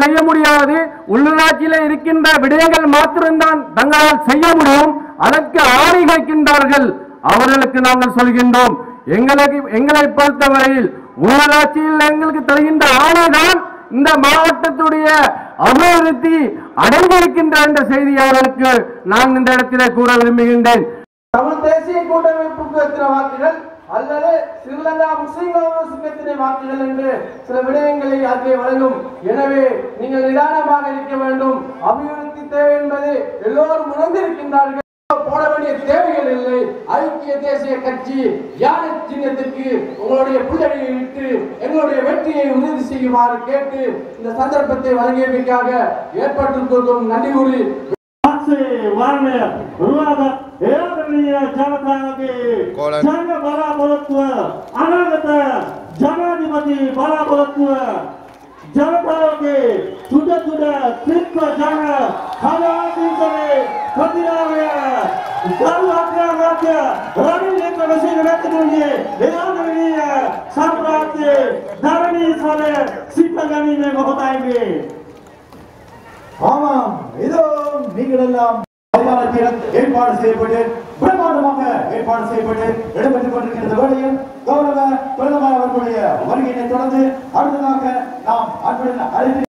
செய்ய முடியாது. உள்ளூராட்சியில இருக்கின்ற விடயங்கள் மாத்திரம்தான் தங்களால் செய்ய முடியும். அதற்கு ஆணை கேட்கின்றார்கள் அவர்களுக்கு நாங்கள் சொல்கின்றோம் எங்களுக்கு எங்களை பொறுத்தவரையில் உள்ளாட்சியில் எங்களுக்கு தருகின்ற ஆணைதான் இந்த மாவட்டத்துடைய அபிவிருத்தி அடைந்திருக்கின்ற என்ற செய்தி அவர்களுக்கு நான் இந்த இடத்திலே கூற விரும்புகின்றேன். தமிழ் தேசிய கூட்டமைப்புக்கு எத்தனை வாக்குகள் அல்லது ஸ்ரீலங்கா முஸ்லிம் வாக்குகள் என்று சில விடயங்களை அங்கே வழங்கும். எனவே நீங்கள் நிதானமாக இருக்க வேண்டும். அபிவிருத்தி தேவை என்பது எல்லோரும் உணர்ந்திருக்கின்றார்கள். போட வேண்டிய தேவைகள் இல்லை. ஐக்கிய தேசிய கட்சி யானை சின்னத்திற்கு உங்களுடைய புள்ளடியை விட்டு எங்களுடைய வெற்றியை உறுதி செய்யுமாறு கேட்டு இந்த சந்தர்ப்பத்தை வழங்கியமைக்காக ஏற்பட்டிருக்கும் நன்றி கூறி. පක්ෂේ වර්ණය රුවද ඒවනීය ජනතාවගේ කොලන්. ජංග බලාපොරොත්තුව අනාගත ජනාධිපති බලාපොරොත්තුව ජනතාවගේ තුඩ තුඩ සිත්ව ජන කලාසිංකරේ ප්‍රතිරාවය දරුවක්‍රාගත්‍ය රනිල් එක්වසික නැතිතුන්ගේ ඒවනීය සම්ප්‍රාත්‍යයේ ධරණී සල සිත ගැනීමේ මොහොතයිගේ ஆமாம் இதோ நீங்கள் தேவாலயத்தில் ஏற்பாடு செய்யப்பட்டு பிரம்மாண்டமாக ஏற்பாடு செய்யப்பட்டு இடம்பெற்றுக் கொண்டிருக்கின்ற வேளையில் கௌரவ பிரதமர் அவர்களுடைய வருகையினை தொடர்ந்து அடுத்ததாக நாம் அன்புடன் அழைத்து